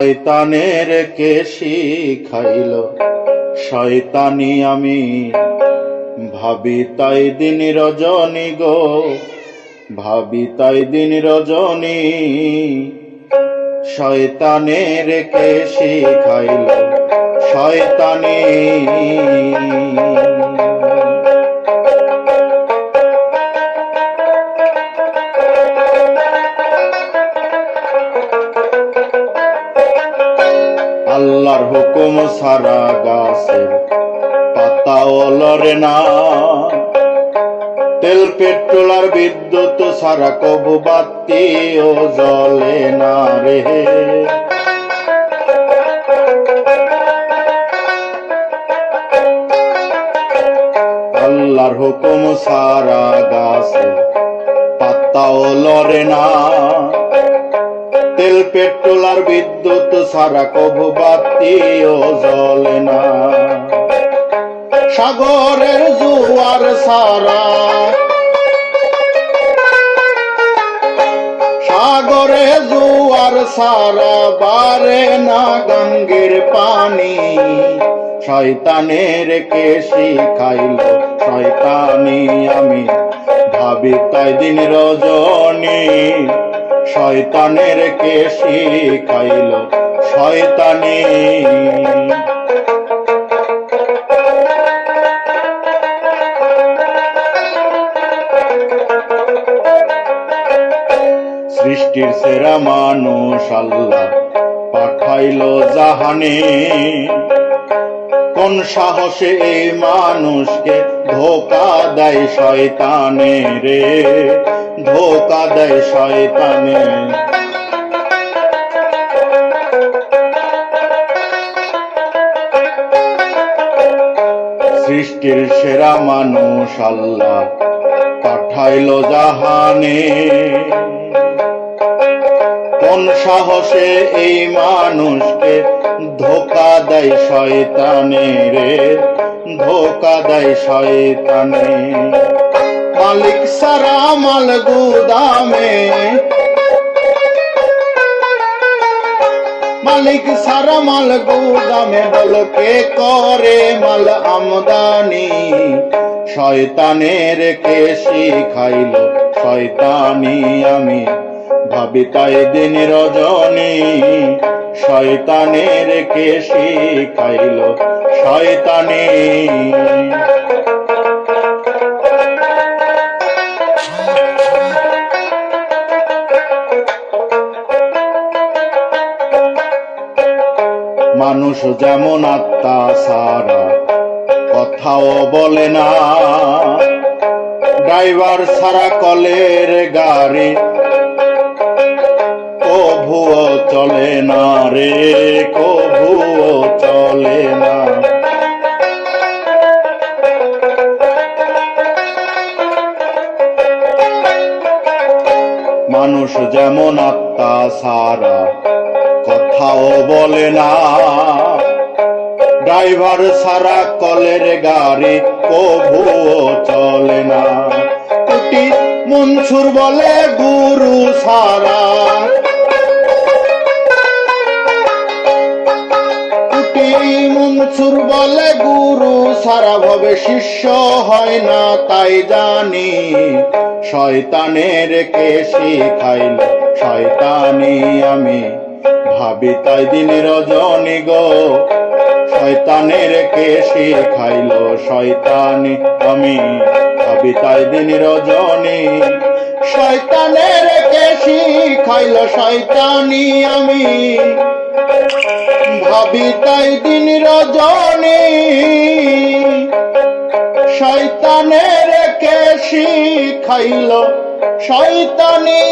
শয়তানের কেশি খাইল। শয়তানি আমি ভাবি তাই দিন রজনী গো, ভাবি তাই দিন রজনী। শয়তানের কেশি খাইল, শয়তানি। আল্লাহর হুকুম সারা গাছের পাতাও লড়ে না তেল, পেট্রোল আর বিদ্যুৎ সারা কবু বাতিও জ্বলে না রে। আল্লাহর হুকুম সারা গাছের পাতাও লড়ে না তেল পেট্রোল আর বিদ্যুৎ সারা কবু বাতিও জ্বলে না। সাগরের জুয়ার সারা। সাগরে জুয়ার সারা, বারে না গঙ্গের পানি। শয়তানের কেশি খাইল, শয়তানি আমি। ভাবি তাই দিন রজনী। শয়তানের কেশি খাইল, শয়তানি। সৃষ্টির সেরা মানুষ আল্লাহ পাঠাইল জাহানে। কোন সাহসে এই মানুষকে ধোকা দেয় শয়তানে রে? ধোকা দেয় শয়তানে। সৃষ্টির সেরা মানুষ আল্লাহ পাঠাইল জাহানে। কোন সাহসে এই মানুষকে ধোকা দেয় শয়তানে রে ধোকা দেয় শয়তানে। মালিক সারা মাল গুদামে। মালিক সারা মাল গুদামে বল কে করে মাল আমদানি? শয়তানের কেশি খাইল শয়তানি আমি ভাবি তাই দিন রজনী। শয়তানের কেশি খাইল শয়তানি। মানুষ যেমন আত্মা সারা, কথাও বলে না। ড্রাইভার সারা কলের গাড়ি, কভুও চলে না রে, কভুও চলে না। মানুষ যেমন আত্মা সারা কথাও বলে না। ড্রাইভার সারা কলের গাড়ি কভুও চলে না। কুটি মনসুর বলে, গুরু সারা। কুটি মনসুর বলে, গুরু সারা। ভাবে শিষ্য হয় না, তাই জানি শয়তানের কেশি খাইল শয়তানি আমি ভাবি তাই দিন রজনী গো। শয়তানের কেশি খাইল শয়তানি? আমি ভাবি তাই দিন রজনী। শয়তানের কেশি খাইল শয়তানি? আমি ভাবি তাই দিন রজনী। শয়তানের কেশি খাইল শয়তানি?